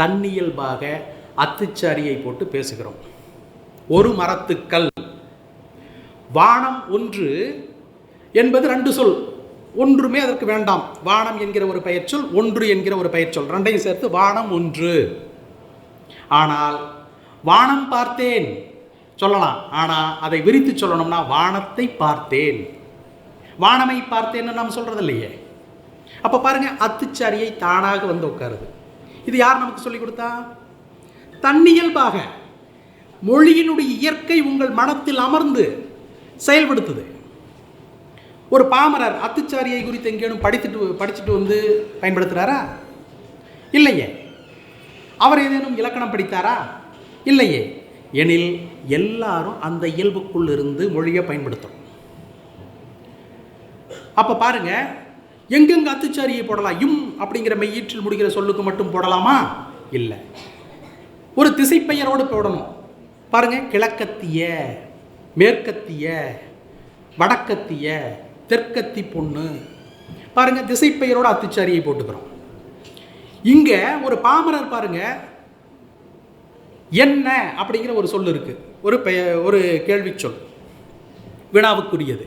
தன்னியல்பாக அத்துச்சாரியை போட்டு பேசுகிறோம். ஒரு மரத்துக்கல். வானம் ஒன்று என்பது ரெண்டு சொல். ஒன்றுமே அதற்கு வேண்டாம். வானம் என்கிற ஒரு பெயர்ச்சொல் ஒன்று என்கிற ஒரு பெயர்ச்சொல் ரெண்டையும் சேர்த்து வானம் ஒன்று. ஆனால் வானம் பார்த்தேன். சொல்லலாம். ஆனால் அதை விரித்து சொல்லணும்னா வானத்தை பார்த்தேன். வானமை பார்த்தேன்னு நாம் சொல்கிறது இல்லையே அப்போ பாருங்கள் அத்துச்சாரியை தானாக வந்து உட்காருது. இது யார் நமக்கு சொல்லி கொடுத்தா? தன்னியல்பாக மொழியினுடைய இயற்கை உங்கள் மனத்தில் அமர்ந்து செயல்படுத்துது. ஒரு பாமரர் அத்துச்சாரியை குறித்து எங்கேனும் படித்துட்டு படிச்சுட்டு வந்து பயன்படுத்துகிறாரா இல்லையே. அவர் ஏதேனும் இலக்கணம் படித்தாரா? இல்லையே. எனில் எல்லாரும் அந்த இயல்புக்குள் இருந்து மொழியை பயன்படுத்தும் அப்போ பாருங்க எங்கெங்க அத்துச்சாரியை போடலாம்? இம் அப்படிங்கிற மெய்யீற்றில் முடிகிற சொல்லுக்கு மட்டும் போடலாமா? இல்லை. ஒரு திசைப்பெயரோடு போடணும். பாருங்க கிழக்கத்திய மேற்கத்திய வடக்கத்திய தெற்கத்தி பொண்ணு. பாருங்க திசைப்பெயரோட அத்துச்சாரியை போட்டுக்கிறோம். இங்க ஒரு பாமரர் பாருங்க என்ன அப்படிங்கிற ஒரு சொல் இருக்கு ஒரு பெய ஒரு கேள்வி சொல். வினாவுக்குரியது.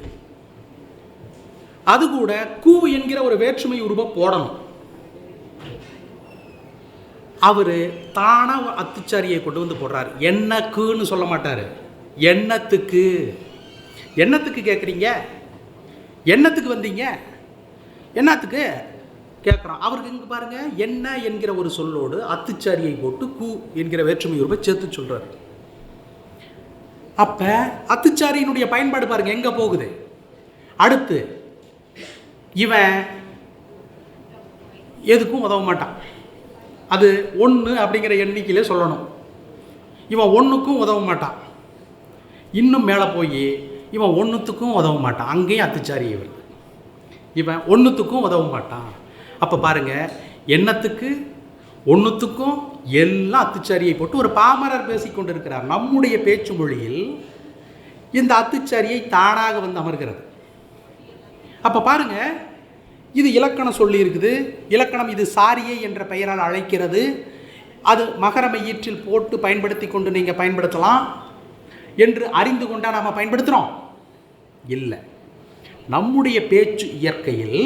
அது கூட கூ என்கிற ஒரு வேற்றுமை உருவம் போடணும். அவர் தானா அத்துச்சாரியை கொண்டு வந்து போடுறார். என்னக்குன்னு சொல்ல மாட்டார். எண்ணத்துக்கு எண்ணத்துக்கு கேட்குறீங்க எண்ணத்துக்கு வந்தீங்க? என்னத்துக்கு? கேட்குறோம் அவருக்கு இங்கே பாருங்க என்ன என்கிற ஒரு சொல்லோடு அத்துச்சாரியை போட்டு கூ என்கிற வேற்றுமை உருவை சேர்த்து சொல்கிறார் அப்ப அத்துச்சாரியினுடைய பயன்பாடு பாருங்க எங்கே போகுது? அடுத்து இவன் எதுக்கும் உதவ மாட்டான். அது ஒன்று அப்படிங்கிற எண்ணிக்கையிலே சொல்லணும். இவன் ஒன்றுக்கும் உதவ மாட்டான். இன்னும் மேலே போய் இவன் ஒன்றுத்துக்கும் உதவ மாட்டான். அங்கேயும் அத்துச்சாரி இவர் இவன் ஒன்றுத்துக்கும் உதவ மாட்டான். அப்போ பாருங்க எண்ணத்துக்கு ஒன்றுத்துக்கும் எல்லாம் அத்துச்சாரியை போட்டு ஒரு பாமரர் பேசிக்கொண்டு இருக்கிறார் நம்முடைய பேச்சு மொழியில் இந்த அத்துச்சாரியை தானாக வந்து அமர்கிறது. அப்போ பாருங்க இது இலக்கணம் சொல்லியிருக்குது. இலக்கணம் இது சாரியை என்ற பெயரால் அழைக்கிறது. அது மகர மையீற்றில் போட்டு பயன்படுத்தி கொண்டு நீங்கள் பயன்படுத்தலாம். என்று அறிந்து கொண்டா நாம் பயன்படுத்துகிறோம் இல்லை. நம்முடைய பேச்சு இயற்கையில்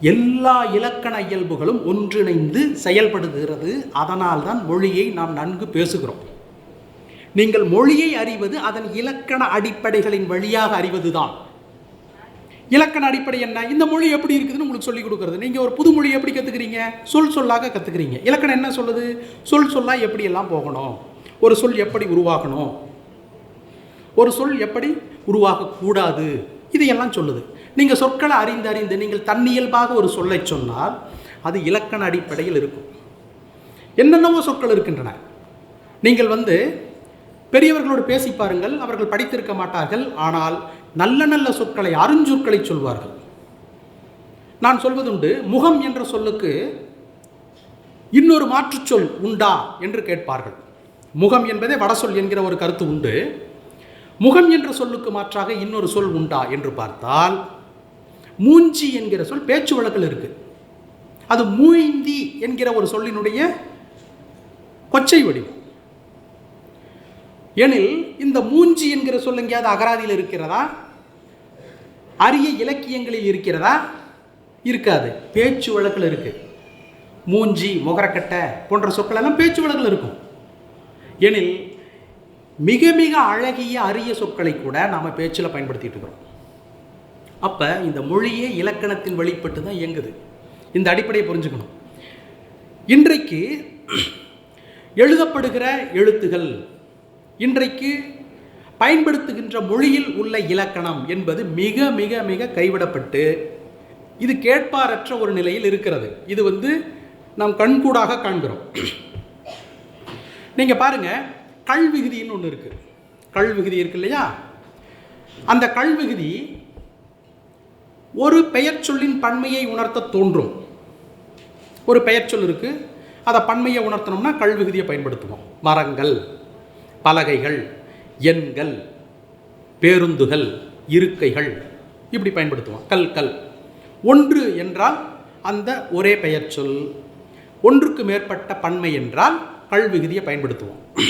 எல்லா இலக்கண இயல்புகளும் ஒன்றிணைந்து செயல்படுகிறது. அதனால்தான் மொழியை நாம் நன்கு பேசுகிறோம். நீங்கள் மொழியை அறிவது அதன் இலக்கண அடிப்படைகளின் வழியாக அறிவதுதான். இலக்கண அடிப்படை என்ன? இந்த மொழி எப்படி இருக்குதுன்னு உங்களுக்கு சொல்லிக் கொடுக்கறது. நீங்கள் ஒரு புது மொழி எப்படி கற்றுக்கிறீங்க சொல் சொல்லாக கற்றுக்கிறீங்க இலக்கணம் என்ன சொல்லுது? சொல் சொல்லாக எப்படியெல்லாம் போகணும்? ஒரு சொல் எப்படி உருவாகணும்? ஒரு சொல் எப்படி உருவாகக்கூடாது இதையெல்லாம் சொல்லுது. நீங்கள் சொற்களை அறிந்து அறிந்து நீங்கள் தன்னியல்பாக ஒரு சொல்லை சொன்னால் அது இலக்கண அடிப்படையில் இருக்கும். என்னென்னவோ சொற்கள் இருக்கின்றன. நீங்கள் வந்து பெரியவர்களோடு பேசி பாருங்கள். அவர்கள் படித்திருக்க மாட்டார்கள். ஆனால் நல்ல நல்ல சொற்களை அருஞ்சொற்களை சொல்வார்கள். நான் சொல்வதுண்டு முகம் என்ற சொல்லுக்கு இன்னொரு மாற்றுச்சொல் உண்டா என்று கேட்பார்கள். முகம் என்பதே வடசொல் என்கிற ஒரு கருத்து உண்டு. முகம் என்ற சொல்லுக்கு மாற்றாக இன்னொரு சொல் உண்டா என்று பார்த்தால் மூஞ்சி என்கிற சொல் பேச்சு வழக்கில் இருக்கு. அது மூய்ந்தி என்கிற ஒரு சொல்லினுடைய கொச்சை வடிவம். எனில் இந்த மூஞ்சி என்கிற சொல் எங்கேயாவது அகராதியில் இருக்கிறதா? அரிய இலக்கியங்களில் இருக்கிறதா? இருக்காது. பேச்சு வழக்கில் இருக்குது மூஞ்சி முகரக்கட்டை போன்ற சொற்கள் எல்லாம் பேச்சு வழக்கில் இருக்கும். எனில் மிக மிக அழகிய அரிய சொற்களை கூட நாம் பேச்சில் பயன்படுத்திகிட்டு இருக்கிறோம். அப்போ இந்த மொழியே இலக்கணத்தின் வெளிப்பட்டு தான் இயங்குது. இந்த அடிப்படையை புரிஞ்சுக்கணும். இன்றைக்கு எழுதப்படுகிற எழுத்துகள் இன்றைக்கு பயன்படுத்துகின்ற மொழியில் உள்ள இலக்கணம் என்பது மிக மிக மிக கைவிடப்பட்டு இது கேட்பாரற்ற ஒரு நிலையில் இருக்கிறது. இது வந்து நாம் கண்கூடாக காண்கிறோம். நீங்கள் பாருங்க கல்விகுதின்னு ஒன்று இருக்கு. கல்விகுதி இருக்கு இல்லையா? அந்த கல்விகுதி ஒரு பெயர் சொல்லின் பன்மையை உணர்த்த தோன்றும். ஒரு பெயர் சொல் இருக்கு. அதை பன்மையை உணர்த்தணும்னா கல்விகுதியை பயன்படுத்துவோம். மரங்கள் பலகைகள் எண்கள் பேருந்துகள் இருக்கைகள் இப்படி பயன்படுத்துவோம். கல் கல். ஒன்று என்றால் அந்த ஒரே பெயர் சொல். ஒன்றுக்கு மேற்பட்ட பன்மை என்றால் கல்விகுதியை பயன்படுத்துவோம்.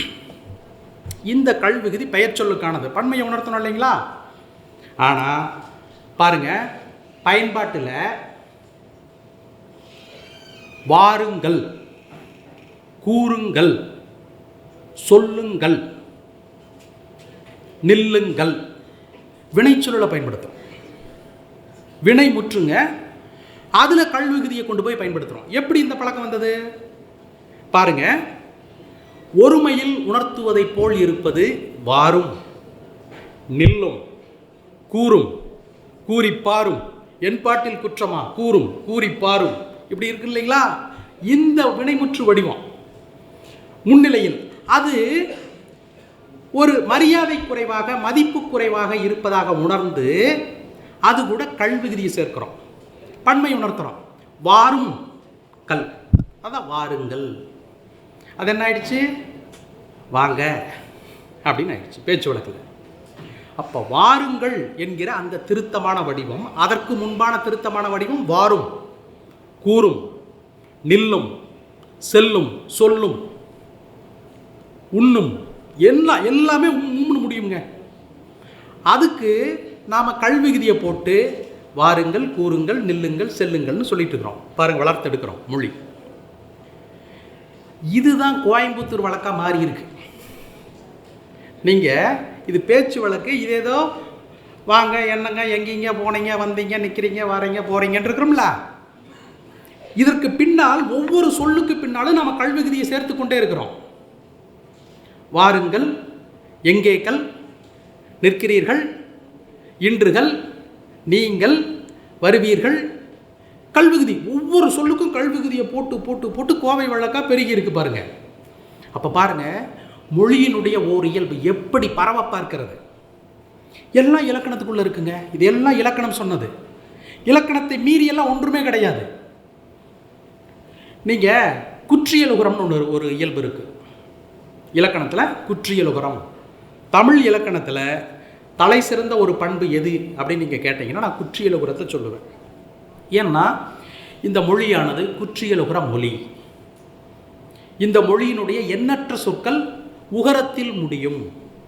இந்த கல்விகுதி பெயர் சொல்லுக்கானது. பன்மையை உணர்த்தணும் இல்லைங்களா? ஆனால் பாருங்க பயன்பாட்டில் வாருங்கள் கூறுங்கள் சொல்லுங்கள் நில்லுங்கள். வினைச்சொல்லை பயன்படுத்தும் வினை முற்றுங்க அதில் கல்விகுதியை கொண்டு போய் பயன்படுத்துகிறோம் எப்படி இந்த பழக்கம் வந்தது? பாருங்க. ஒருமையில் உணர்த்துவதைப் போல் இருப்பது வாரும் நில்லும் கூறும் கூறிப்பாரும். என் பாட்டில் குற்றமா? கூறும் கூறிப்பாரும். இப்படி இருக்கு இல்லைங்களா? இந்த வினைமுற்று வடிவம் முன்னிலையில். அது ஒரு மரியாதை குறைவாக மதிப்பு குறைவாக இருப்பதாக உணர்ந்து அது கூட கல் விகுதியை சேர்க்கிறோம். பன்மை உணர்த்துறோம். வாரும் கல். அதான் வாருங்கள். அது என்ன ஆயிடுச்சு? வாங்க. அப்படின்னு ஆயிடுச்சு பேச்சு வழக்கில். அப்போ வாருங்கள் என்கிற அந்த திருத்தமான வடிவம் அதற்கு முன்பான திருத்தமான வடிவம் வாரும் கூறும் நில்லும் செல்லும் சொல்லும் உண்ணும். எல்லாம் எல்லாமே உம்முன்னு முடியுங்க அதுக்கு நாம் கல்விகுதியை போட்டு வாருங்கள் கூறுங்கள் நில்லுங்கள் செல்லுங்கள்னு சொல்லிட்டு இருக்கிறோம் பாருங்க வளர்த்தெடுக்கிறோம் மொழி. இதுதான் கோயம்புத்தூர் வழக்காக மாறி இருக்கு நீங்கள் இது பேச்சு வழக்கு இது ஏதோ வாங்க என்னங்க எங்கீங்க போனீங்க வந்தீங்க நிற்கிறீங்க வரீங்க போகிறீங்கன்னு இருக்கிறோம்ல. இதற்கு பின்னால் ஒவ்வொரு சொல்லுக்கு பின்னாலும் நம்ம கல்விகுதியை சேர்த்து கொண்டே இருக்கிறோம். வாருங்கள் எங்கேக்கள் நிற்கிறீர்கள் இன்றுகள் நீங்கள் வருவீர்கள். கல்விகுதி ஒவ்வொரு சொல்லுக்கும் கல்விகுதியை போட்டு போட்டு போட்டு கோவை வழக்கா பெருகி இருக்கு பாருங்க. அப்போ பாருங்க மொழியினுடைய ஓர் இயல்பு எப்படி பரவ இருக்கிறது எல்லாம் இலக்கணத்துக்குள்ளே இருக்குங்க. இது எல்லாம் இலக்கணம் சொன்னது. இலக்கணத்தை மீறியெல்லாம் ஒன்றுமே கிடையாது. நீங்கள் குற்றியலுகுரம்னு ஒன்று ஒரு இயல்பு இருக்குது இலக்கணத்தில் குற்றியலுகரம். தமிழ் இலக்கணத்தில் தலை சிறந்த ஒரு பண்பு எது அப்படின்னு நீங்கள் கேட்டிங்கன்னா நான் குற்றியலுகரத்தை சொல்லுவேன். ஏன்னா இந்த மொழியானது குற்றியலுகர மொழி. இந்த மொழியினுடைய எண்ணற்ற சொற்கள் உகரத்தில் முடியும்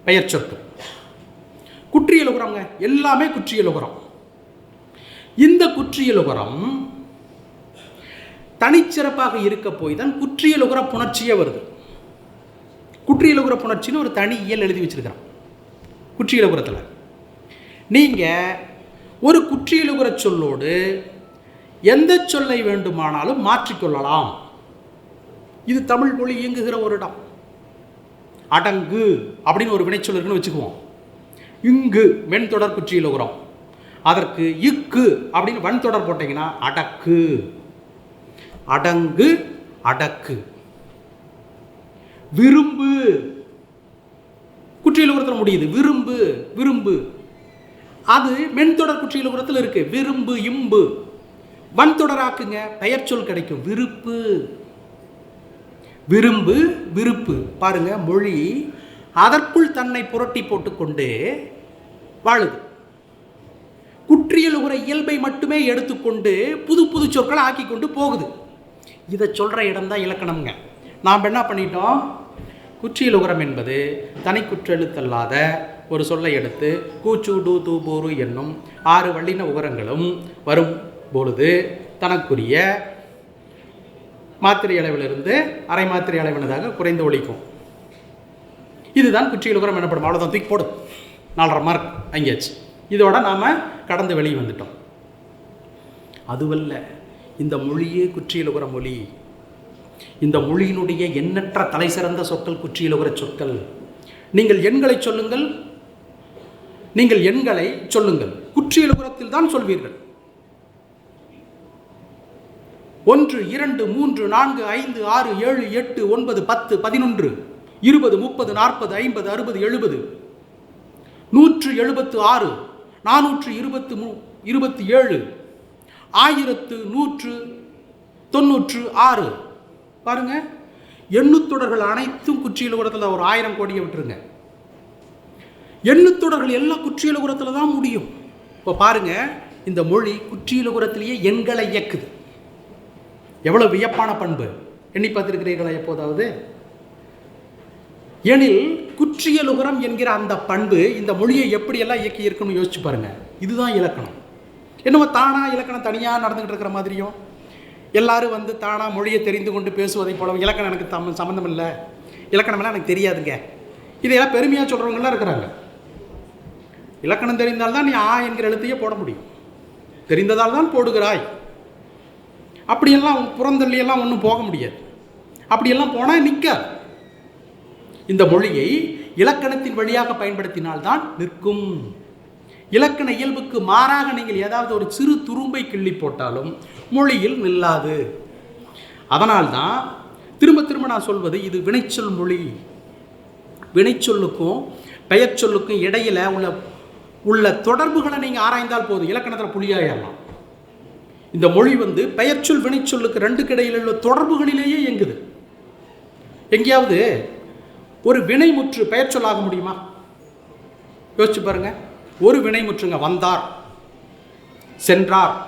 பெயர் சொற்கள். குற்றியலுகரம்ங்க எல்லாமே குற்றியலுகரம். இந்த குற்றியலுகரம் தனிச்சிறப்பாக இருக்க போய் தான் குற்றியலுகர புணர்ச்சியே வருது. குற்றியலுகர புணர்ச்சின்னு ஒரு தனி இயல் எழுதி வச்சிருக்கிறோம் குற்றியலுகரத்தில் நீங்கள் ஒரு குற்றியலுகர சொல்லோடு எந்த சொல்லை வேண்டுமானாலும் மாற்றிக்கொள்ளலாம் இது தமிழ் மொழி இயங்குகிற ஒரு இடம். அடங்கு அப்படின்னு ஒரு வினைச்சொல் இருக்குன்னு வச்சுக்குவோம். இங்கு மென்தொடர் குற்றியலுகரம் அதற்கு இக்கு அப்படின்னு வன்தொடர் போட்டிங்கன்னா அடக்கு. அடங்கு அடக்கு. விரும்பு. குற்றியலுகரத்தில் முடியுது. விரும்பு விரும்பு. அது மென்தொடர் குற்றியலுகரத்தில் இருக்கு. விரும்பு இம்பு. வன்தொடராக்குங்க. பெயர் சொல் கிடைக்கும். விருப்பு. விரும்பு விருப்பு. பாருங்க மொழி அதற்குள் தன்னை புரட்டி போட்டுக்கொண்டு வாழுது. குற்றியல் உர இயல்பை மட்டுமே எடுத்துக்கொண்டு புது புது சொற்களை ஆக்கி கொண்டு போகுது. இதை சொல்கிற இடம்தான் இலக்கணம்ங்க. நாம் என்ன பண்ணிட்டோம்? குற்றியலுகரம் என்பது தனி குற்றெழுத்தல்லாத ஒரு சொல்லை எடுத்து கூச்சு டூ தூ என்னும் ஆறு வள்ளின உகரங்களும் வரும் பொழுது தனக்குரிய மாத்திரை அளவிலிருந்து அரை மாத்திரை அளவினதாக குறைந்து ஒழிக்கும். இதுதான் குற்றியலுகரம் எனப்படும். அவ்வளோதான் தூக்கி போடும் நாலரை மார்க் அங்கேயாச்சு. இதோட நாம் கடந்து வெளியே வந்துட்டோம். அதுவல்ல இந்த மொழியே குற்றியலுகர மொழி. இந்த மொழியினுடைய எண்ணற்ற தலை சிறந்த சொற்கள் குற்றியலுகிற சொற்கள். நீங்கள் எண்களை சொல்லுங்கள். நீங்கள் எண்களை சொல்லுங்கள். குற்றியலுகுரத்தில் தான் சொல்வீர்கள். ஒன்று இரண்டு மூன்று நான்கு ஐந்து ஆறு ஏழு எட்டு ஒன்பது பத்து பதினொன்று இருபது முப்பது நாற்பது ஐம்பது அறுபது எழுபது. நூற்று எழுபத்து ஆறு நானூற்று இருபத்து மூ இருபத்தி ஏழு ஆயிரத்து நூற்று தொண்ணூற்று ஆறு. பாருங்க. எண்ணுத்தொடர்கள் அனைத்தும் குற்றியலுகுரத்தில் ஒரு ஆயிரம் கோடியை விட்டுருங்க. எண்ணுத்தொடர்கள் எல்லாம் குற்றியலுகுரத்தில் தான் முடியும். இப்போ பாருங்க இந்த மொழி குற்றியலுகுரத்திலேயே எண்களை இயக்குது. எவ்வளோ வியப்பான பண்பு. எண்ணி பார்த்திருக்கிறீர்களா எப்போதாவது? எனில் குற்றியலுகரம் என்கிற அந்த பண்பு இந்த மொழியை எப்படியெல்லாம் இயக்கி இருக்குன்னு யோசிச்சு பாருங்க. இதுதான் இலக்கணம். என்னவோ தானா இலக்கணம் தனியாக நடந்துகிட்டு இருக்கிற மாதிரியும். எல்லாரும் வந்து தானாக மொழியை தெரிந்து கொண்டு பேசுவதை போல இலக்கணம் எனக்கு தம் சம்மந்தம் இல்லை. இலக்கணமெல்லாம் எனக்கு தெரியாதுங்க. இதையெல்லாம் பெருமையாக சொல்கிறவங்களாம் இருக்கிறாங்க. இலக்கணம் தெரிந்தால்தான் நீ ஆ என்கிற எழுத்தையே போட முடியும். தெரிந்ததால் தான் போடுகிறாய். அப்படியெல்லாம் புறந்தள்ளியெல்லாம் ஒன்றும் போக முடியாது. அப்படியெல்லாம் போனால் நிற்காது இந்த மொழியை இலக்கணத்தின் வழியாக பயன்படுத்தினால்தான் நிற்கும். இலக்கண இயல்புக்கு மாறாக நீங்கள் ஏதாவது ஒரு சிறு துரும்பை கிள்ளி போட்டாலும் மொழியில் நில்லாது. அதனால்தான் திரும்ப திரும்ப நான் சொல்வது இது வினைச்சொல் மொழி. வினைச்சொல்லுக்கும் பெயர் சொல்லுக்கும் இடையில உள்ள உள்ள தொடர்புகளை நீங்கள் ஆராய்ந்தால் போதும். இலக்கணத்தில் புலியாயிடலாம் இந்த மொழி வந்து பெயர்ச்சொல் வினைச்சொல்லுக்கு ரெண்டுக்கு இடையில் உள்ள தொடர்புகளிலேயே இயங்குது. எங்கேயாவது ஒரு வினைமுற்று பெயர் சொல்லாக முடியுமா? யோசிச்சு பாருங்கள் ஒரு வினைமுற்றுங்க வந்தார் சென்றார்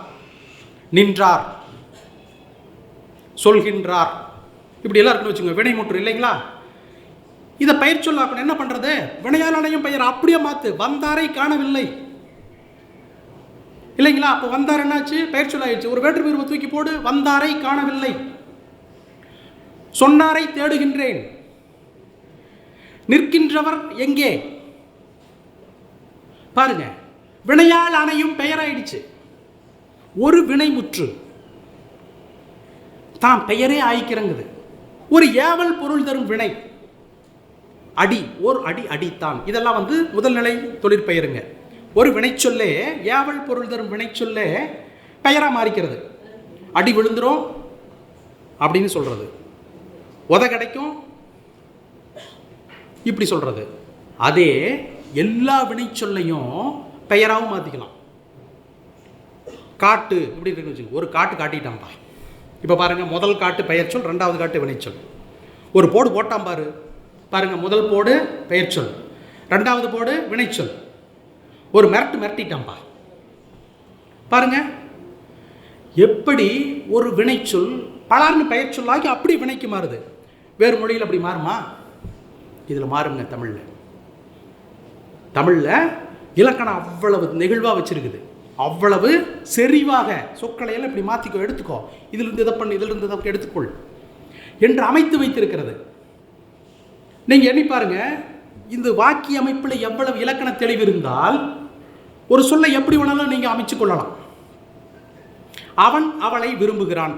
நின்றார் சொல்கின்றார். இப்படி எல்லாம் இருக்குன்னு வச்சுங்க வினைமுற்று இல்லைங்களா? இதை பெயர் சொல்லாக்கணும் என்ன பண்றது? வினையாளனையும் பெயர் அப்படியே மாத்து. வந்தாரை காணவில்லை. இல்லைங்களா? அப்போ வந்தார் என்னாச்சு? பெயர் சொல்லாயிடுச்சு ஒரு வேற்று பெருமை தூக்கி போடு. வந்தாரை காணவில்லை. சொன்னாரை தேடுகின்றேன். நிற்கின்றவர் எங்கே? பாருங்க. வினையால் அணையும் பெயராயிடுச்சு. ஒரு வினைமுற்று தான் பெயரே ஆயிக்கிறங்குது. ஒரு ஏவல் பொருள் தரும் வினை. அடி ஓர் அடி அடித்தான். இதெல்லாம் வந்து முதல் நிலை தொழிற்பெயருங்க ஒரு வினைச்சொல்லே ஏவல் பொருள் தரும் வினைச்சொல்லே பெயராக மாறிக்கிறது. அடி விழுந்துரும் அப்படின்னு சொல்றது. உத கிடைக்கும். இப்படி சொல்றது. அதே எல்லா வினைச்சொல்லையும் பெயராகவும் மாற்றிக்கலாம் காட்டு இப்படி இருக்குன்னு வச்சுக்கோங்க ஒரு காட்டு காட்டிட்டான்பா இப்போ பாருங்க முதல் காட்டு பெயர் சொல் ரெண்டாவது காட்டு வினைச்சொல். ஒரு போடு போட்டான் பாரு. பாருங்க முதல் போடு பெயர் சொல் ரெண்டாவது போடு வினைச்சொல். ஒரு மிரட்டு மிரட்டிட்டான்பா பாருங்க எப்படி ஒரு வினைச்சொல் பலர்னு பெயர் சொல்லாகி அப்படி வினைக்கு மாறுது? வேறு மொழியில் அப்படி மாறுமா? இதில் மாறுங்க தமிழில். தமிழில் இலக்கணம் அவ்வளவு நெகிழ்வாக வச்சிருக்குது. அவ்வளவு செறிவாக சொற்களை எல்லாம் இப்படி மாற்றிக்கோ எடுத்துக்கோ. இதிலிருந்து இதை பண்ணு இதிலிருந்து இதை எடுத்துக்கொள் என்று அமைத்து வைத்திருக்கிறது. நீங்கள் எண்ணி பாருங்க இந்த வாக்கிய அமைப்பில் எவ்வளவு இலக்கண தெளிவு இருந்தால் ஒரு சொல்லை எப்படி வேணாலும் நீங்கள் அமைச்சு கொள்ளலாம். அவன் அவளை விரும்புகிறான்.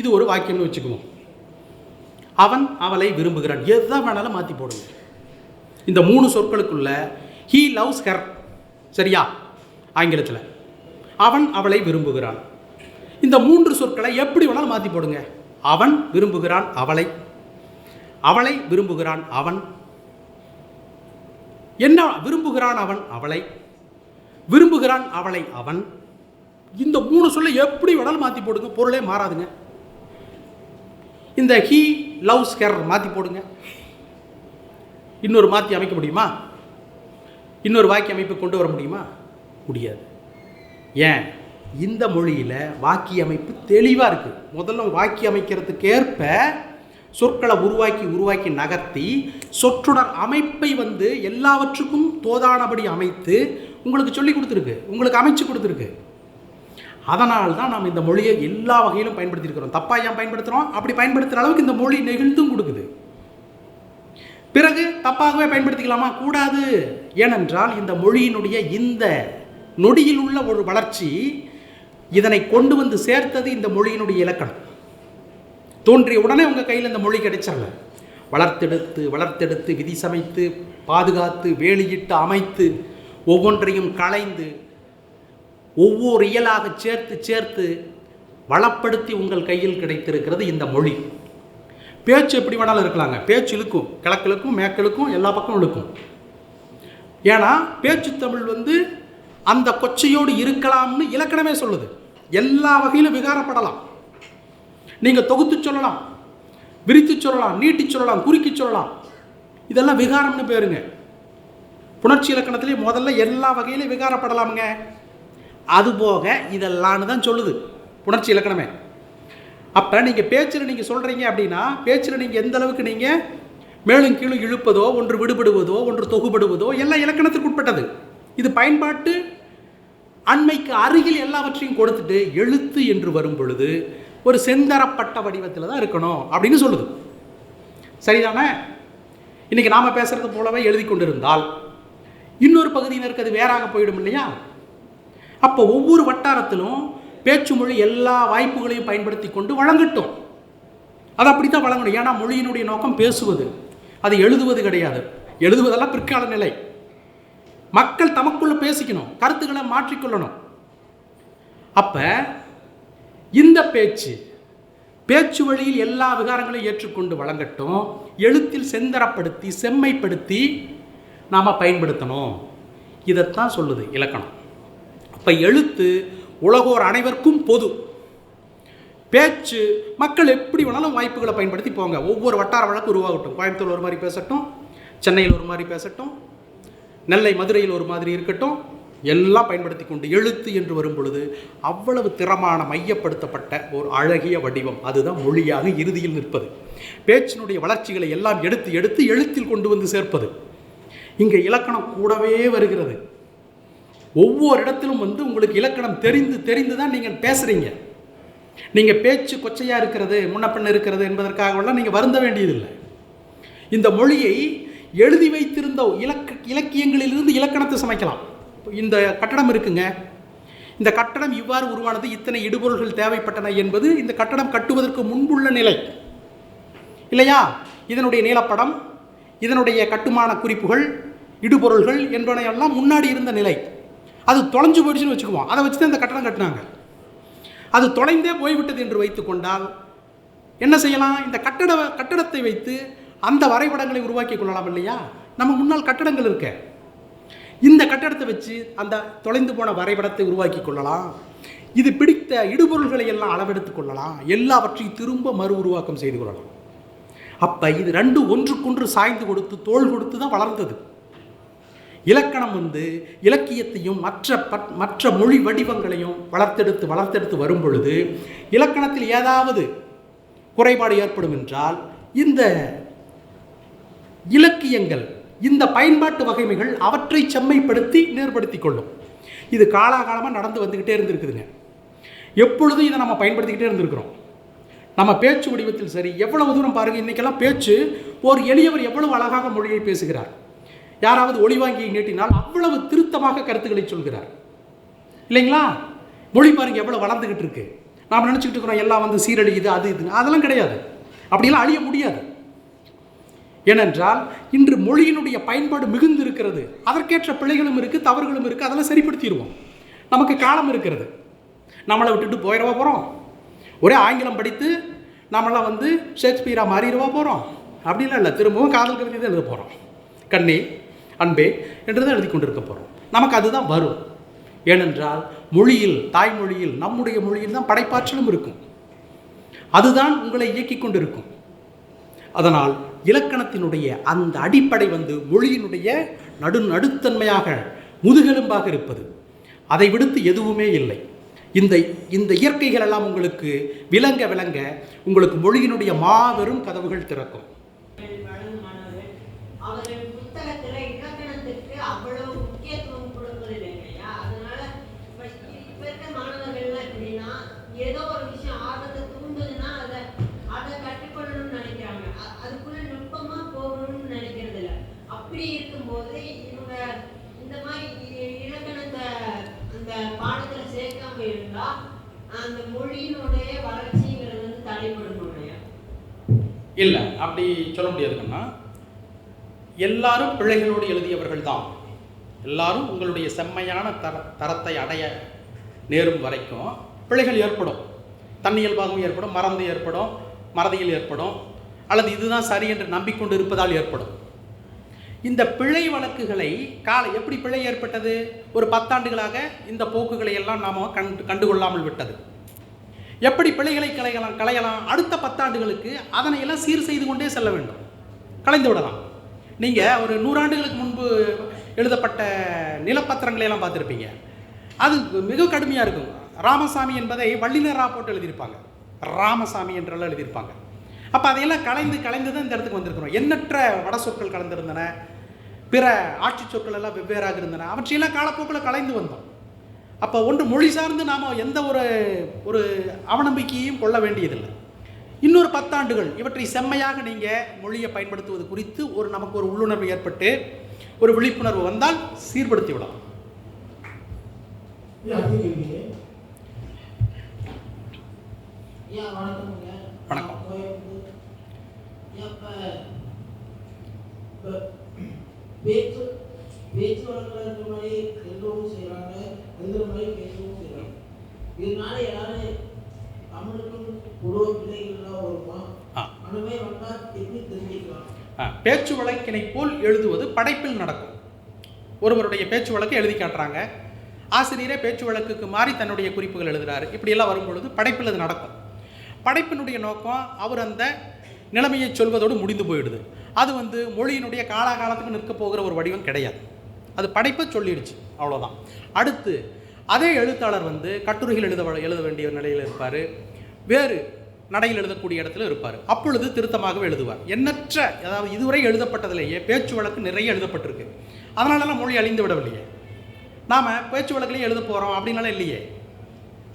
இது ஒரு வாக்கியம்னு வச்சுக்குவோம். அவன் அவளை விரும்புகிறான். எதை வேணாலும் மாற்றி போடுங்க. இந்த மூணு சொற்களுக்குள்ள ஹீ லவ்ஸ் ஹர் சரியா? ஆங்கிலத்தில். அவன் அவளை விரும்புகிறான். இந்த மூன்று சொற்களை எப்படி வேணாலும் மாற்றி போடுங்க. அவன் விரும்புகிறான் அவளை. அவளை விரும்புகிறான் அவன். என்ன விரும்புகிறான் அவன்? அவளை. விரும்புகிறான் அவளை அவன். இந்த மூணு சொல்ல எப்படி வேணாலும் மாற்றி போடுங்க. பொருளே மாறாதுங்க. இந்த ஹீ லவ்ஸ் ஹெர் மாற்றி போடுங்க. இன்னொரு மாற்றி அமைக்க முடியுமா? இன்னொரு வாக்கிய அமைப்பு கொண்டு வர முடியுமா? முடியாது. ஏன்? இந்த மொழியில் வாக்கிய அமைப்பு தெளிவாக இருக்குது முதல்ல வாக்கிய அமைக்கிறதுக்கு ஏற்ப சொற்களை உருவாக்கி உருவாக்கி நகர்த்தி சொற்றொடர் அமைப்பை வந்து எல்லாவற்றுக்கும் தோதானபடி அமைத்து உங்களுக்கு சொல்லி கொடுத்துருக்கு. உங்களுக்கு அமைச்சு கொடுத்துருக்கு. அதனால் தான் நாம் இந்த மொழியை எல்லா வகையிலும் பயன்படுத்தியிருக்கிறோம். தப்பாக ஏன் பயன்படுத்துகிறோம் அப்படி பயன்படுத்துகிற அளவுக்கு இந்த மொழி நெகிழ்ந்தும் கொடுக்குது. பிறகு தப்பாகவே பயன்படுத்திக்கலாமா? கூடாது. ஏனென்றால் இந்த மொழியினுடைய இந்த நொடியில் உள்ள ஒரு வளர்ச்சி இதனை கொண்டு வந்து சேர்த்தது இந்த மொழியினுடைய இலக்கணம். தோன்றிய உடனே உங்கள் கையில் இந்த மொழி கிடைச்சிடல வளர்த்தெடுத்து வளர்த்தெடுத்து விதி சமைத்து பாதுகாத்து வேலியிட்டு அமைத்து ஒவ்வொன்றையும் களைந்து ஒவ்வொரு இயலாக சேர்த்து சேர்த்து வளப்படுத்தி உங்கள் கையில் கிடைத்திருக்கிறது இந்த மொழி. பேச்சு எப்படி வேணாலும் இருக்கலாங்க. பேச்சு இழுக்கும். கிழக்கிழுக்கும் மேற்கிழுக்கும் எல்லா பக்கம் இழுக்கும். ஏன்னா பேச்சு தமிழ் வந்து அந்த கொச்சையோடு இருக்கலாம்னு இலக்கணமே சொல்லுது. எல்லா வகையிலும் விகாரப்படலாம். நீங்கள் தொகுத்து சொல்லலாம் விரித்து சொல்லலாம் நீட்டி சொல்லலாம் குறுக்கி சொல்லலாம். இதெல்லாம் விகாரம்னு பேருங்க. புணர்ச்சி இலக்கணத்திலே முதல்ல எல்லா வகையிலும் விகாரப்படலாமுங்க. அதுபோக இதெல்லாம்னு தான் சொல்லுது புணர்ச்சி இலக்கணமே. அப்போ நீங்கள் பேச்சில் நீங்கள் சொல்கிறீங்க அப்படின்னா பேச்சில் நீங்கள் எந்த அளவுக்கு நீங்கள் மேலும் கீழும் இழுப்பதோ ஒன்று விடுபடுவதோ ஒன்று தொகுபடுவதோ எல்லாம் இலக்கணத்துக்கு உட்பட்டது. இது பயன்பாட்டு அண்மைக்கு அருகில் எல்லாவற்றையும் கொடுத்துட்டு எழுத்து என்று வரும் பொழுது ஒரு செந்தரப்பட்ட வடிவத்தில் தான் இருக்கணும் அப்படின்னு சொல்லுது. சரிதானே? இன்னைக்கு நாம் பேசுறது போலவே எழுதி கொண்டிருந்தால் இன்னொரு பகுதியினருக்கு அது வேறாக போயிடும் இல்லையா? அப்போ ஒவ்வொரு வட்டாரத்திலும் பேச்சு மொழி எல்லா வாய்ப்புகளையும் பயன்படுத்தி கொண்டு வழங்கட்டும். அதை அப்படி தான் வழங்கணும். ஏன்னா மொழியினுடைய நோக்கம் பேசுவது. அது எழுதுவது கிடையாது. எழுதுவதெல்லாம் பிற்கால நிலை. மக்கள் தமக்குள்ள பேசிக்கணும் கருத்துக்களை மாற்றிக்கொள்ளணும். அப்ப இந்த பேச்சு பேச்சு வழியில் எல்லா விகாரங்களையும் ஏற்றுக்கொண்டு வழங்கட்டும் எழுத்தில் செந்தரப்படுத்தி செம்மைப்படுத்தி நாம் பயன்படுத்தணும். இதைத்தான் சொல்லுது இலக்கணம். அப்போ எழுத்து உலகோர் அனைவருக்கும் பொது. பேச்சு மக்கள் எப்படி வேணாலும் வாய்ப்புகளை பயன்படுத்தி போங்க. ஒவ்வொரு வட்டார வழக்கு உருவாகட்டும். கோயம்புத்தூர் ஒரு மாதிரி பேசட்டும். சென்னையில் ஒரு மாதிரி பேசட்டும். நெல்லை மதுரையில் ஒரு மாதிரி இருக்கட்டும். எல்லாம் பயன்படுத்தி கொண்டு எழுத்து என்று வரும் பொழுது அவ்வளவு திறமான மையப்படுத்தப்பட்ட ஒரு அழகிய வடிவம். அதுதான் மொழியாக இறுதியில் நிற்பது. பேச்சினுடைய வளர்ச்சிகளை எல்லாம் எடுத்து எடுத்து எழுத்தில் கொண்டு வந்து சேர்ப்பது. இங்கே இலக்கணம் கூடவே வருகிறது. ஒவ்வொரு இடத்திலும் வந்து உங்களுக்கு இலக்கணம் தெரிந்து தெரிந்து தான் நீங்கள் பேசுகிறீங்க நீங்கள் பேச்சு கொச்சையாக இருக்கிறது முன்னப்பின்ன இருக்கிறது என்பதற்காகவெல்லாம் நீங்கள் வருந்த வேண்டியதில்லை. இந்த மொழியை எழுதி வைத்திருந்த இலக்க இலக்கியங்களிலிருந்து இலக்கணத்தை சமைக்கலாம். இந்த கட்டடம் இருக்குங்க. இந்த கட்டடம் இவ்வாறு உருவானது இத்தனை இடுபொருள்கள் தேவைப்பட்டன என்பது இந்த கட்டடம் கட்டுவதற்கு முன்புள்ள நிலை. இல்லையா? இதனுடைய நீளப்படம் இதனுடைய கட்டுமான குறிப்புகள் இடுபொருள்கள் என்பனையெல்லாம் முன்னாடி இருந்த நிலை. அது தொலைஞ்சு போயிடுச்சுன்னு வச்சுக்குவோம். அதை வச்சு தான் இந்த கட்டடம் கட்டினாங்க. அது தொலைந்தே போய்விட்டது என்று வைத்துக்கொண்டால் என்ன செய்யலாம்? இந்த கட்டட கட்டடத்தை வைத்து அந்த வரைபடங்களை உருவாக்கி கொள்ளலாம் இல்லையா? நம்ம முன்னால் கட்டடங்கள் இருக்க. இந்த கட்டடத்தை வச்சு அந்த தொலைந்து போன வரைபடத்தை உருவாக்கி கொள்ளலாம். இது பிடித்த இடுபொருள்களை எல்லாம் அளவெடுத்துக் கொள்ளலாம். எல்லாவற்றையும் திரும்ப மறு உருவாக்கம் செய்து கொள்ளலாம். அப்போ இது ரெண்டு ஒன்றுக்கொன்று சாய்ந்து கொடுத்து தோள் கொடுத்து தான் வளர்ந்தது. இலக்கணம் வந்து இலக்கியத்தையும் மற்ற பட் மற்ற மொழி வடிவங்களையும் வளர்த்தெடுத்து வளர்த்தெடுத்து வரும் பொழுது இலக்கணத்தில் ஏதாவது குறைபாடு ஏற்படும் என்றால் இந்த இலக்கியங்கள் இந்த பயன்பாட்டு வகைமைகள் அவற்றை செம்மைப்படுத்தி நேர்படுத்தி கொள்ளும். இது காலாகாலமாக நடந்து வந்துக்கிட்டே இருந்திருக்குதுங்க. எப்பொழுதும் இதை நம்ம பயன்படுத்திக்கிட்டே இருந்திருக்கிறோம். நம்ம பேச்சு வடிவத்தில் சரி எவ்வளவு தூரம் பாருங்கள் இன்றைக்கெல்லாம் பேச்சு ஒரு எளியவர் எவ்வளவு அழகாக மொழியை பேசுகிறார். யாராவது ஒளிவாங்கியை நீட்டினால் அவ்வளவு திருத்தமாக கருத்துக்களை சொல்கிறார். இல்லைங்களா? மொழி பாருங்க எவ்வளோ வளர்ந்துக்கிட்டு இருக்கு. நாம் நினச்சிக்கிட்டு இருக்கிறோம் எல்லாம் வந்து சீரழியுது அது இது அதெல்லாம் கிடையாது. அப்படிலாம் அழிய முடியாது. ஏனென்றால் இன்று மொழியினுடைய பயன்பாடு மிகுந்து இருக்கிறது. அதற்கேற்ற பிழைகளும் இருக்குது தவறுகளும் இருக்குது அதெல்லாம் சரிப்படுத்திடுவோம். நமக்கு காலம் இருக்கிறது. நம்மளை விட்டுட்டு போயிடவா போகிறோம் ஒரே ஆங்கிலம் படித்து நம்மளாம் வந்து ஷேக்ஸ்பியராக மாறிடுவா போகிறோம் அப்படிலாம் இல்லை. திரும்பவும் காதல் கவிதை தான் எழுத போகிறோம் கண்ணே அன்பே என்று தான் எழுதி கொண்டிருக்க போகிறோம் நமக்கு அதுதான் வரும். ஏனென்றால் மொழியில் தாய்மொழியில் நம்முடைய மொழியில் தான் படைப்பாற்றலும் இருக்கும். அதுதான் உங்களை இயக்கிக் கொண்டிருக்கும். அதனால் இலக்கணத்தினுடைய அந்த அடிப்படை வந்து மொழியினுடைய நடு நடுத்தன்மையாக முதுகெலும்பாக இருப்பது. அதை விடுத்து எதுவுமே இல்லை. இந்த இந்த இயற்கைகள் எல்லாம் உங்களுக்கு விளங்க விளங்க உங்களுக்கு மொழியினுடைய மாபெரும் கதவுகள் திறக்கும் வழங்கும் மாணவர்கள் அவர்கள் புத்தகத்துல இலக்கணத்திற்கு அவ்வளவு முக்கியத்துவம் கொடுப்பதில்லை இல்லையா அதனால இப்ப இப்ப இருக்க மாணவர்கள்லாம் எப்படின்னா ஏதோ ஒரு விஷயம் ஆர்வத்தை தூண்டுதுன்னா அதை அதை கற்றுக்கொள்ளணும்னு நினைக்கிறாங்க அ- அதுக்குள்ள நுட்பமா போகணும்னு நினைக்கிறது இல்ல அப்படி இருக்கும்போது இவங்க இந்த மாதிரி இ- இலக்கணத்தை அந்த பாடத்துல சேர்க்காம இருந்தா அந்த மொழியினுடைய வளர்ச்சிங்கிறது வந்து தடைப்படும் இல்லையா இல்லை அப்படி சொல்ல முடியாதுங்கன்னா எல்லாரும் பிழைகளோடு எழுதியவர்கள் தான் எல்லாரும் உங்களுடைய செம்மையான தர தரத்தை அடைய நேரும் வரைக்கும் பிழைகள் ஏற்படும். தன்னியல்பாகவும் ஏற்படும் மறந்து ஏற்படும் மறதியில் ஏற்படும் அல்லது இதுதான் சரி என்று நம்பிக்கொண்டு இருப்பதால் ஏற்படும். இந்த பிழை வழக்குகளை கால எப்படி பிழை ஏற்பட்டது? ஒரு பத்தாண்டுகளாக இந்த போக்குகளை எல்லாம் நாம் கண்டு கண்டுகொள்ளாமல் விட்டது. எப்படி பிழைகளை களையலாம் களையலாம்? அடுத்த பத்தாண்டுகளுக்கு அதனை எல்லாம் சீர் செய்து கொண்டே செல்ல வேண்டும். கலைந்து விடலாம். நீங்கள் ஒரு நூறாண்டுகளுக்கு முன்பு எழுதப்பட்ட நிலப்பத்திரங்களை எல்லாம் பார்த்துருப்பீங்க. அது மிக கடுமையாக இருக்கும். ராமசாமி என்பதை வள்ளினரா போட்டு எழுதியிருப்பாங்க. ராமசாமி என்றெல்லாம் எழுதியிருப்பாங்க. அப்போ அதையெல்லாம் கலைந்து கலைந்து தான் இந்த இடத்துக்கு வந்திருக்கிறோம். எண்ணற்ற வட சொற்கள் கலந்திருந்தன. பிற ஆட்சி சொற்கள் எல்லாம் வெவ்வேறாக இருந்தன. அவற்றையெல்லாம் காலப்போக்கில் கலைந்து வந்தோம். அப்போ ஒன்று மொழி சார்ந்து நாம் எந்த ஒரு ஒரு அவநம்பிக்கையையும் கொள்ள வேண்டியதில்லை இன்னொரு பத்தாண்டுகள் இவற்றை செம்மையாக நீங்கள் மொழியை பயன்படுத்துவது குறித்து ஒரு நமக்கு ஒரு உள்ளுணர்வு ஏற்பட்டு ஒரு விழிப்புணர்வு வந்தால் சீர்படுத்தி விடலாம். வணக்கம். பேச்சு பேச்சு வழக்கில் இருக்கிற மாதிரி எழுதவும் செய்கிறாங்க மாதிரி பேசவும் செய்கிறாங்க இதனால எல்லாரும் தமிழுக்கும் உருவ பிள்ளைகள்லாம் வருமா? மாதிரி வந்தால் எப்படி தெரிஞ்சுக்கலாம்? பேச்சு வழக்கினை போல் எழுதுவது படைப்பில் நடக்கும். ஒருவருடைய பேச்சு வழக்கை எழுதி காட்டுறாங்க. ஆசிரியரே பேச்சு வழக்குக்கு மாறி தன்னுடைய குறிப்புகள் எழுதுறாரு. இப்படியெல்லாம் வரும்பொழுது படைப்பில் அது நடக்கும். படைப்பினுடைய நோக்கம் அவர் அந்த நிலைமையை சொல்வதோடு முடிந்து போயிடுது. அது வந்து மொழியினுடைய காலாகாலத்துக்கு நிற்க போகிற ஒரு வடிவம் கிடையாது. அது படைப்பை சொல்லிடுச்சு. அவ்வளோதான் அடுத்து அதே எழுத்தாளர் வந்து கட்டுரைகள் எழுத எழுத வேண்டிய நிலையில் இருப்பார். வேறு நடையில் எழுதக்கூடிய இடத்துல இருப்பார். அப்பொழுது திருத்தமாகவே எழுதுவார். எண்ணற்ற அதாவது இதுவரை எழுதப்பட்டதிலேயே பேச்சு வழக்கு நிறைய எழுதப்பட்டிருக்கு. அதனாலலாம் மொழி அழிந்து விடவில்லையே. நாம் பேச்சு வழக்கிலேயே எழுத போகிறோம் அப்படின்னாலும் இல்லையே.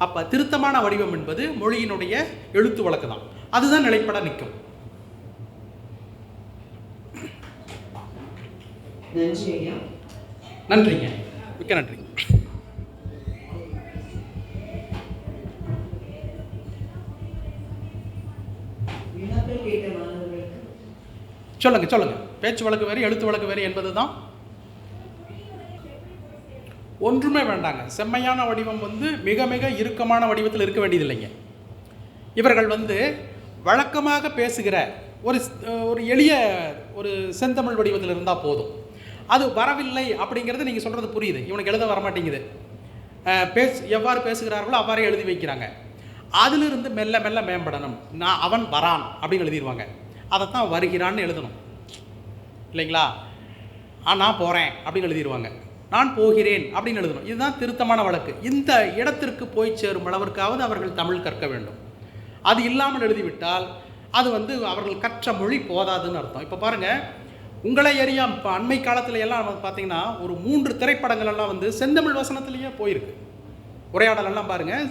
அப்போ திருத்தமான வடிவம் என்பது மொழியினுடைய எழுத்து வழக்கு தான் அதுதான் நிலைப்பட நிற்கும். நன்றிங்க. மிக்க நன்றி. சொல்லுங்க சொல்லுங்க. பேச்சு வழக்கு வேறு எழுத்து வழக்கு வேறு என்பது தான் ஒன்றுமே வேண்டாங்க. செம்மையான வடிவம் வந்து மிக மிக இறுக்கமான வடிவத்தில் இருக்க வேண்டியதில்லைங்க. இவர்கள் வந்து வழக்கமாக பேசுகிற ஒரு ஒரு எளிய ஒரு செந்தமிழ் வடிவத்தில் இருந்தால் போதும். அது வரவில்லை அப்படிங்கிறது நீங்கள் சொல்கிறது புரியுது. இவனுக்கு எழுத வரமாட்டேங்குது. அஹ், எவ்வாறு பேசுகிறார்களோ அவ்வாறே எழுதி வைக்கிறாங்க. அதிலிருந்து மெல்ல மெல்ல மேம்படணும். நான் அவன் வரான் அப்படின்னு எழுதிடுவாங்க அதைத்தான் வருகிறான்னு எழுதணும். இல்லைங்களா? ஆ நான் போகிறேன் அப்படின்னு எழுதிடுவாங்க நான் போகிறேன் அப்படின்னு எழுதணும். இதுதான் திருத்தமான வழக்கு. இந்த இடத்திற்கு போய் சேரும் அளவிற்காவது அவர்கள் தமிழ் கற்க வேண்டும். அது இல்லாமல் எழுதிவிட்டால் அது வந்து அவர்கள் கற்ற மொழி போதாதுன்னு அர்த்தம். இப்போ பாருங்கள் உங்களை எரியாம் இப்போ அண்மை காலத்தில் எல்லாம் பார்த்தீங்கன்னா ஒரு மூன்று திரைப்படங்கள் எல்லாம் வந்து செந்தமிழ் வசனத்திலேயே போயிருக்கு. உரையாடல் எல்லாம் பாருங்கள்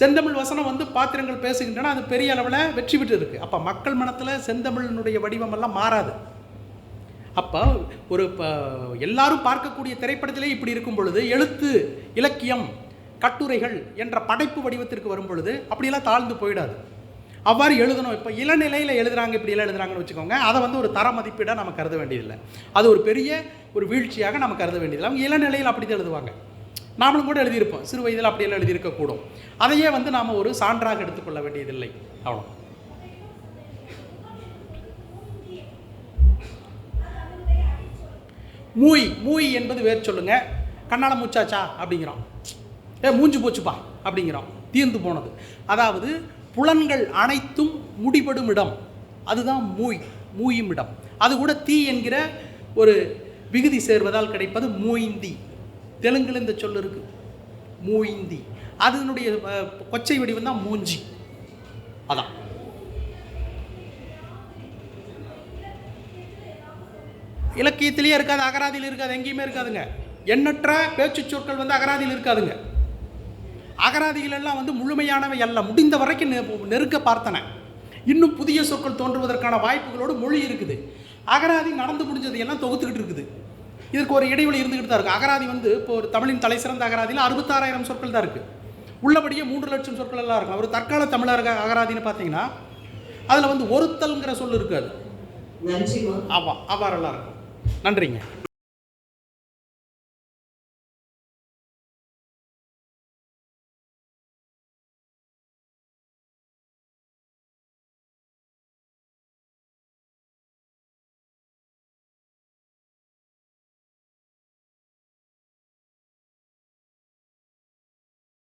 செந்தமிழ் வசனம் வந்து பாத்திரங்கள் பேசுகின்றன அது பெரிய அளவில் வெற்றி பெற்று இருக்கு அப்போ மக்கள் மனத்தில் செந்தமிழினுடைய வடிவம் எல்லாம் மாறாது. அப்போ ஒரு இப்போ எல்லாரும் பார்க்கக்கூடிய திரைப்படத்திலே இப்படி இருக்கும் பொழுது எழுத்து இலக்கியம் கட்டுரைகள் என்ற படைப்பு வடிவத்திற்கு வரும் பொழுது அப்படியெல்லாம் தாழ்ந்து போயிடாது. அவ்வாறு எழுதணும். இப்போ இளநிலையில் எழுதுறாங்க இப்படி எல்லாம் எழுதுறாங்கன்னு வச்சுக்கோங்க அதை வந்து ஒரு தர மதிப்பீடாக நம்ம கருத வேண்டியதில்லை. அது ஒரு பெரிய ஒரு வீழ்ச்சியாக நம்ம கருத வேண்டியதில்லை. அவங்க இளநிலையில் அப்படி தான் எழுதுவாங்க. நாமளும் கூட எழுதியிருப்போம். சிறு வயதில் அப்படியெல்லாம் எழுதியிருக்கக்கூடும். அதையே வந்து நாம் ஒரு சான்றாக எடுத்துக்கொள்ள வேண்டியதில்லை. அவ்வளோ மூய் மூய் என்பது வேர் சொல்லுங்க. கண்ணால் மூச்சாச்சா? அப்படிங்கிறோம். ஏ மூஞ்சு போச்சுப்பா. அப்படிங்கிறோம். தீர்ந்து போனது. அதாவது புலன்கள் அனைத்தும் முடிபடும் இடம். அதுதான் மூய் மூயும் இடம். அது கூட தீ என்கிற ஒரு விகுதி சேர்வதால் கிடைப்பது மூய்ந்தி. தெலுங்குல இந்த சொல் இருக்கு. மூய்ந்தி. அதனுடைய கொச்சை வடிவம் தான் மூஞ்சி. அதான். இலக்கியத்திலேயே இருக்காது அகராதியில் இருக்காது எங்கேயுமே இருக்காதுங்க. எண்ணற்ற பேச்சு சொற்கள் வந்து அகராதியில் இருக்காதுங்க. அகராதிகள் எல்லாம் வந்து முழுமையானவை அல்ல. முடிந்த வரைக்கும் நெ- நெருக்க பார்த்தன. இன்னும் புதிய சொற்கள் தோன்றுவதற்கான வாய்ப்புகளோடு மொழி இருக்குது. அகராதி நடந்து முடிஞ்சது எல்லாம் தொகுத்துக்கிட்டு இருக்குது. இதற்கு ஒரு இடைவெளி இருந்துக்கிட்டு தான் இருக்குது அகராதி வந்து இப்போ ஒரு தமிழின் தலை சிறந்த அகராதியில் அறுபத்தாறாயிரம் சொற்கள் தான் இருக்குது உள்ளபடியே மூன்று லட்சம் சொற்கள் எல்லாம் இருக்கும். ஒரு தற்கால தமிழர் அகராதின்னு பார்த்தீங்கன்னா அதில் வந்து ஒருத்தல்ங்கிற சொல் இருக்காது ஆமாம் அவ்வாறெல்லாம் இருக்கும். நன்றிங்க.